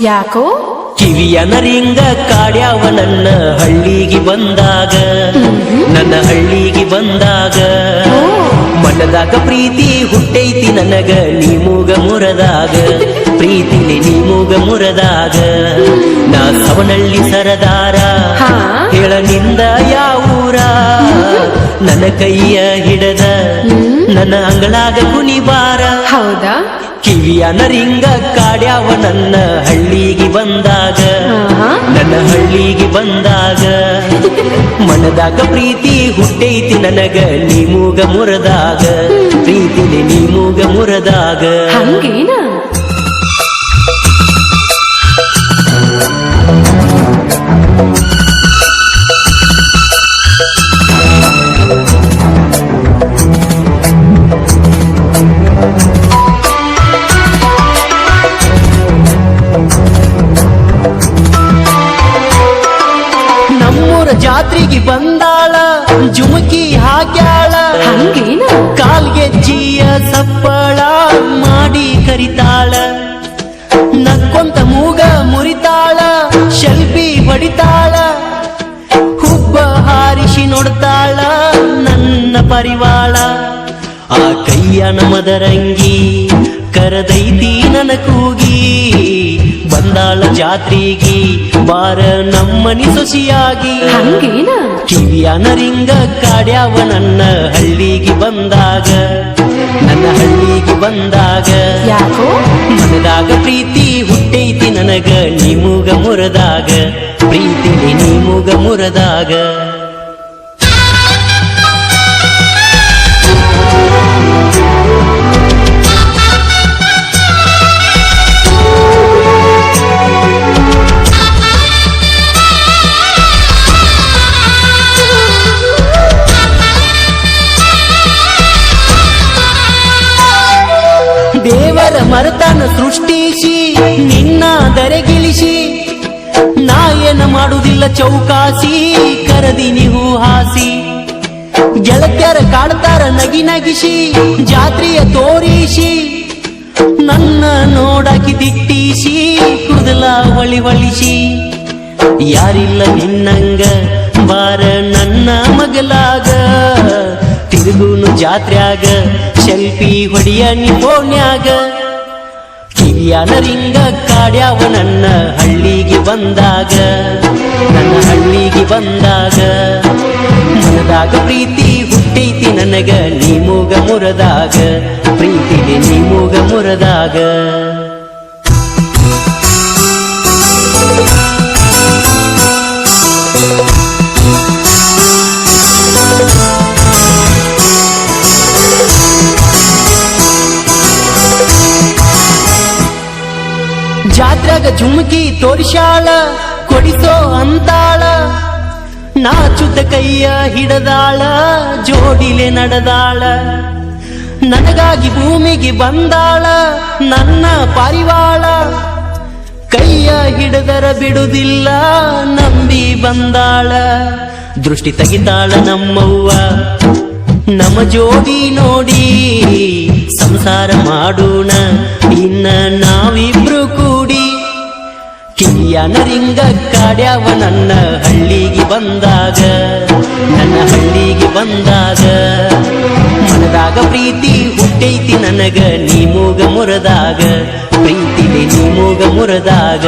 ಯಾಕೋ? ಕಿವಿಯ ನರಿಂಗ ಕಾಡ್ಯಾವ ನನ್ನ ಹಳ್ಳಿಗೆ ಬಂದಾಗ ನನ್ನ ಹಳ್ಳಿಗೆ ಬಂದಾಗ. ಮನದಾಗ ಪ್ರೀತಿ ಹುಟ್ಟೈತಿ ನನಗ ನೀ ಮೂಗ ಮುರದಾಗ. ಪ್ರೀತಿಲಿ ನೀ ಮೂಗ ಮುರದಾಗ. ನಾ ಸವನಳ್ಳಿ ಸರದಾರ? ಹೇಳ ನಿಂದ ಯಾವೂರ. ನನ್ನ ಕೈಯ ಹಿಡದ ನನ್ನ ಅಂಗಳಾಗ ಕುಣಿಬಾರ. ಹೌದಾ? ಕಿವಿಯ ನರಿಂಗ ಕಾಡ್ಯಾವ ನನ್ನ ಹಳ್ಳಿಗೆ ಬಂದಾಗ. ನನ್ನ ಹಳ್ಳಿಗೆ ಬಂದಾಗ. ಮನದಾಗ ಪ್ರೀತಿ ಹುಟ್ಟೈತಿ ನನಗ ನೀ ಮೂಗ ಮುರದಾಗ. ಪ್ರೀತಿಲಿ ನೀ ಮೂಗ ಮುರದಾಗ. ನಮ್ಮೂರ ಜಾತ್ರೆಗೆ ಬಂದಾಳ ಜುಮುಕಿ ಹಾಕ್ಯಾಳ. ಕಾಲ್ಗೆಜ್ಜಿಯ ಸಪ್ಪಳ ಮಾಡಿ ಕರಿತಾಳ. ನಕ್ಕೊಂತ ಮೂಗ ಮುರಿತಾಳ ಶಲ್ಪಿ ಹೊಡಿತಾಳ. ಹುಬ್ಬ ಹಾರಿಸಿ ನೋಡ್ತಾಳ ನನ್ನ ಪರಿವಾಳ. ಆ ಕೈಯ ನಮದರಂಗಿ ಕರದೈತಿ ನನ್ನ ಕೂಗಿ. ಬಂದಾಳ ಜಾತ್ರೆಗೆ ಬಾರ ನಮ್ಮನಿ ಸೊಸಿಯಾಗಿ. ಕಿವಿಯ ನರಿಂಗ ಕಾಡ್ಯಾವ ನನ್ನ ಹಳ್ಳಿಗೆ ಬಂದಾಗ. ನನ್ನ ಹಳ್ಳಿಗೆ ಬಂದಾಗ. ಮನದಾಗ ಪ್ರೀತಿ ಹುಟ್ಟೈತಿ ನನಗ ನಿಮುಗ ಮುರದಾಗ. ಪ್ರೀತಿ ನಿಮುಗ ಮುರದಾಗ. ಮರತನ ಸೃಷ್ಟಿಸಿ, ನಿನ್ನ ದರೆಗಿಳಿಸಿ ನಾಯನ ಮಾಡುವುದಿಲ್ಲ ಚೌಕಾಸಿ, ಕರದಿ ನೀವು ಹಾಸಿ. ಗೆಳತ್ಯರ ಕಾಡ್ತಾರ ನಗಿ ನಗಿಸಿ, ಜಾತ್ರೆಯ ತೋರಿಸಿ, ನನ್ನ ನೋಡಕಿ ದಿಟ್ಟಿಸಿ ಕುದಲ ಹೊಳಿ ಹೊಳಿಸಿ. ಯಾರಿಲ್ಲ ನಿನ್ನಂಗ, ಬಾರ ನನ್ನ ಮಗಲಾಗ. ತಿರುಗುನು ಜಾತ್ರ್ಯಾಗ ಶೆಲ್ಫಿ ಹೊಡಿಯ ನೀ ಫೋನ್ಯಾಗ ಕಿವಿಯ ನರಿಂಗ ಕಾಡ್ಯಾವ ನನ್ನ ಹಳ್ಳಿಗೆ ಬಂದಾಗ, ನನ್ನ ಹಳ್ಳಿಗೆ ಬಂದಾಗ. ಮನದಾಗ ಪ್ರೀತಿ ಹುಟ್ಟೈತಿ ನನಗ, ನೀ ಮೂಗ ಮುರದಾಗ ಪ್ರೀತಿಗೆ ನೀ ಮೂಗ ಮುರದಾಗ. ಜಾತ್ರೆಗ ಝುಮುಕಿ ತೋರಿಸಾಳ ಕೊಡಿಸೋ ಅಂತಾಳ. ನಾಚುತ ಕೈಯ ಹಿಡದಾಳ, ಜೋಡಿಲೆ ನಡೆದಾಳ. ನನಗಾಗಿ ಭೂಮಿಗೆ ಬಂದಾಳ, ನನ್ನ ಪಾರಿವಾಳ. ಕೈಯ ಹಿಡದರ ಬಿಡುದಿಲ್ಲ, ನಂಬಿ ಬಂದಾಳ. ದೃಷ್ಟಿ ತೆಗಿತಾಳ ನಮ್ಮವ್ವ. ನಮ್ಮ ಜೋಡಿ ನೋಡಿ ಸಂಸಾರ ಮಾಡೋಣ, ಇನ್ನ ನಾವಿಬ್ರು ಕೂಡಿ ಕಿವಿಯ ನರಿಂಗ ಕಾಡ್ಯಾವ ನನ್ನ ಹಳ್ಳಿಗೆ ಬಂದಾಗ, ನನ್ನ ಹಳ್ಳಿಗೆ ಬಂದಾಗ. ಮನದಾಗ ಪ್ರೀತಿ ಹುಟ್ಟೈತಿ ನನಗ, ನೀ ಮೂಗ ಮುರದಾಗ. ಪ್ರೀತಿಲಿ ನೀ ಮೂಗ ಮುರದಾಗ.